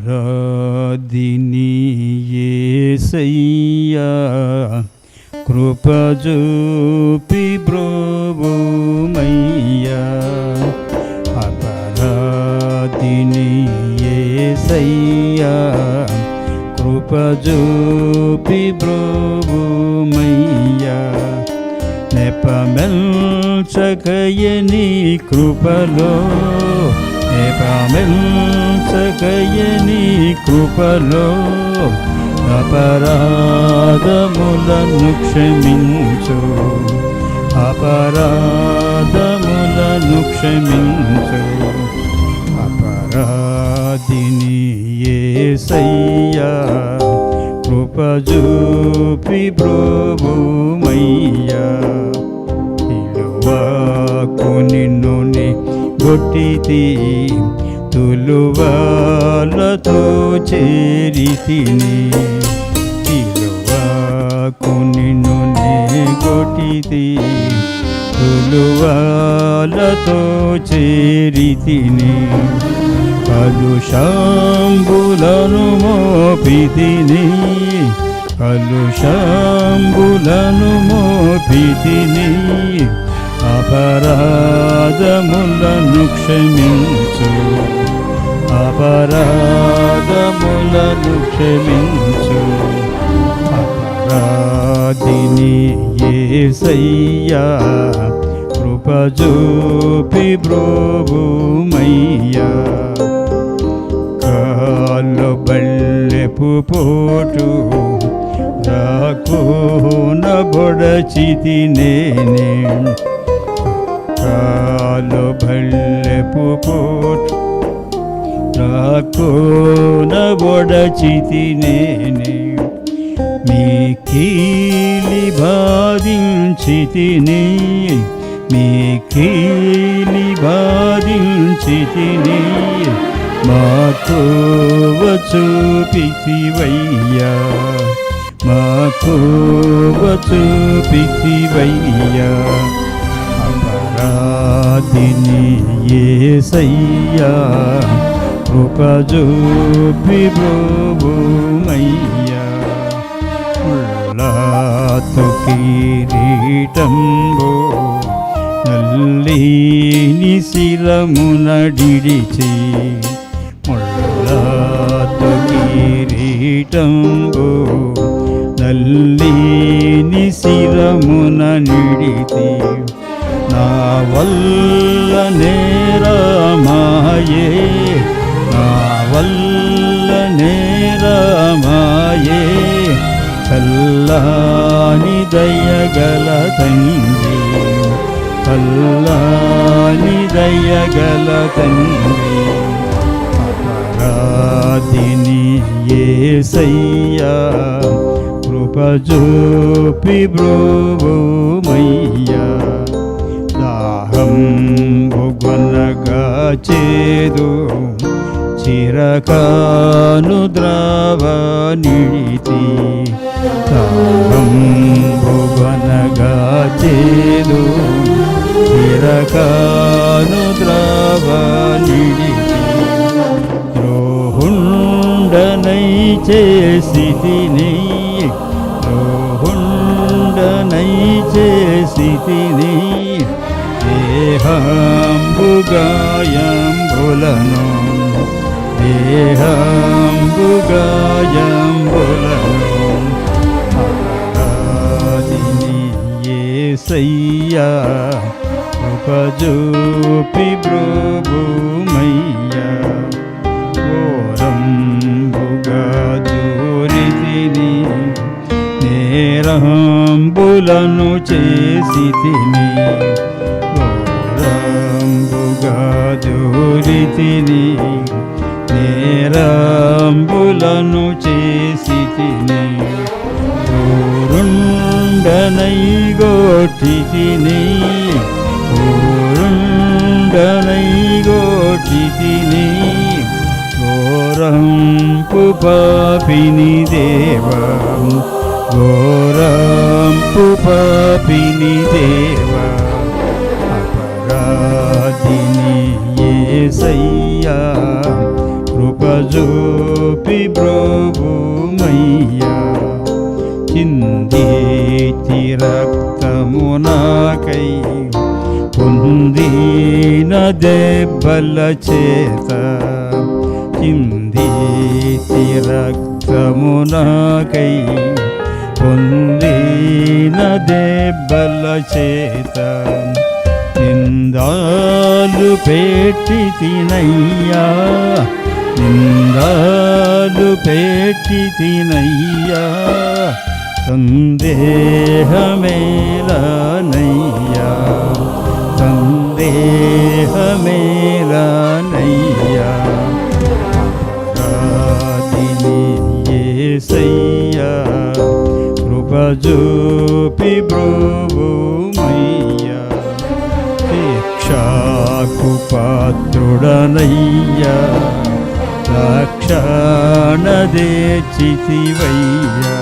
అపరాధిని ఏసయ్యా కృపజూపి బ్రోమయ్యా అపరాధిని ఏసయ్యా కృపజూపి బ్రోమయ్యా నెపమెల్చకయని కృపలో నెపమెల్చకయని కృపలో అపరాధములను క్షమించు. అపరాధములను క్షమించు. అపరాధిని ఏసయ్యా కృపజూపి బ్రోమయ్యా ఇలువాకు నిన్ను గొట్టితి తులువాలతో చేరితిని ఇలువాకు నిన్ను గొట్టితి తులువాలతో చేరితిని కలుషాంబులను మోపితిని కలుషాంబులను మోపితిని అపరాధములను క్షమించు. అపరాధములను క్షమించు. అపరాధిని ఏసయ్యా కృపజూపి బ్రోమయ్యా కాళ్ళు బల్లెపు పోటు రాకోన బొడచితి నేనే. కాలు బళ్ళెపు పోటు. రాకోన బొడచితి నేనే. మీ కీలి బాధించితిని మీ కీలి బాధించితి బాధించితిని మాకు చూపితివయ్యా మాకు చూపితివయ్యా దిని ఏసయ్యా కృపజూపి బ్రోమయ్యా ఉల్లాతు కిరీటంబో నల్లిని శిలమునడిడిచి. ముళ్ళాతు కిరీటంబో నల్లిని శిరమున నిడితి వల్ల నేరమాయే నా వల్ల నేరమాయే కల్లాని దయగల తండ్రి కల్లాని దయగల తండ్రి అపరాధిని ఏసయ్యా కృపజూపి బ్రోమయ్యా చేదు. చిరకాను ద్రావ నిడితి దాహం భువనగా చేదు. చిరకాను ద్రావ నిడితి ద్రోహుండనై చేసి తిని ద్రోహుండనై చేసి తిని దేహాంబుగాయంబులను దేహాంబుగాయంబులను అపరాధిని ఏసయ్యా ఉపజూపి బ్రోభూమయ్యా ఘోరంబుగా దూరితిని నేరంబులను చేసి తిని దూరితిని నేరంబులను చేసి తిని ఊరుండనై గోటిని ఊరుండనై గోటిని ఘోరంపు పాపిని దేవం ఘోరంపు పాపిని దేవ అపరాధిని ఏసయ్యా కృపజోపి ప్రభుమయ్యా. బ్రోభూమయ్యా చిందీతి రక్తమునాకై పొందిన దెబ్బల చేత. చిందీతి రక్తమునాకై పొందిన దెబ్బల చేత. నిందాలు పెట్టి తినయ్యా. నిందాలు పెట్టి తినయ్యా. సందేహమేలనయ్యా. సందేహమేలనయ్యా. రాతిని ఏసయ్యా. కృపజూపి బ్రోమయ్యా పాత్రుడనయ్యా. రక్షణదే చితివయ్యా.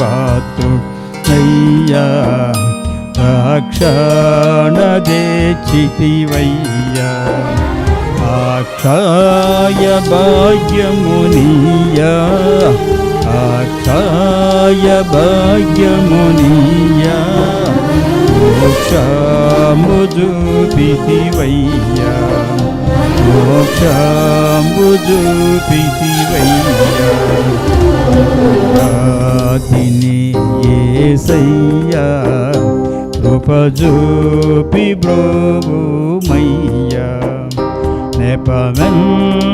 పాత్రుడయ్యా రక్షణదే చితివయ్యా. ఆక్షాయ భాగ్యమునియా ఆక్షాయ భాగ్యమునియా మోక్షముజూపితివయ్యా మోక్షముజూపితివయ్యా రాతిని ఏసయ్యా. కృపజూపి బ్రోమయ్యా నెపమంచకయని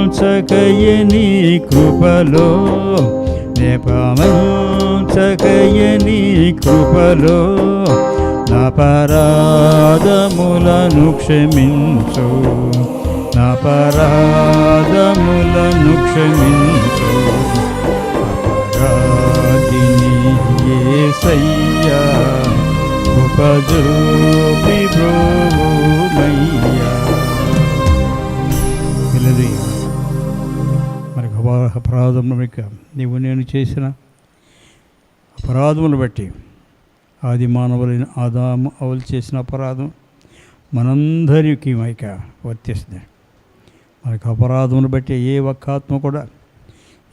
కృపలో. నెపమంచకయని కృపలో. నా క్షమించు. నా క్షమించు. అపరాధిని ఏ సయ్యా బ్రోమయ్యా మరి అపరా- అపరాధములు నీవు నేను చేసిన అపరాధములు బట్టి ఆది మానవులైన ఆదాము అవలు చేసిన అపరాధం మనందరికీ మైక వర్తిస్తుంది. మనకు అపరాధమును బట్టి ఏ ఒక్క ఆత్మ కూడా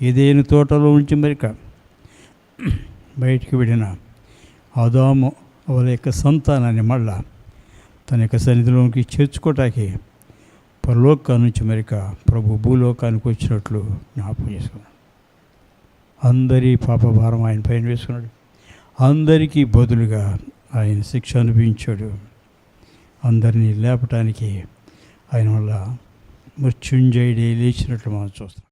ఏదైనా తోటలో ఉంచి మరిక బయటికి వెళ్ళిన ఆదాము వాళ్ళ యొక్క సంతానాన్ని మళ్ళా తన యొక్క సన్నిధిలోకి చేర్చుకోవటానికి పరలోకా నుంచి మరిక ప్రభు భూలోకానికి వచ్చినట్లు జ్ఞాపకం చేసుకున్నాడు. అందరి పాప భారం ఆయన పైన వేసుకున్నాడు. అందరికీ బదులుగా ఆయన శిక్ష అనుభవించాడు. అందరినీ లేపటానికి ఆయన వల్ల మృత్యుంజయుడే లేచినట్లు మనం చూస్తాం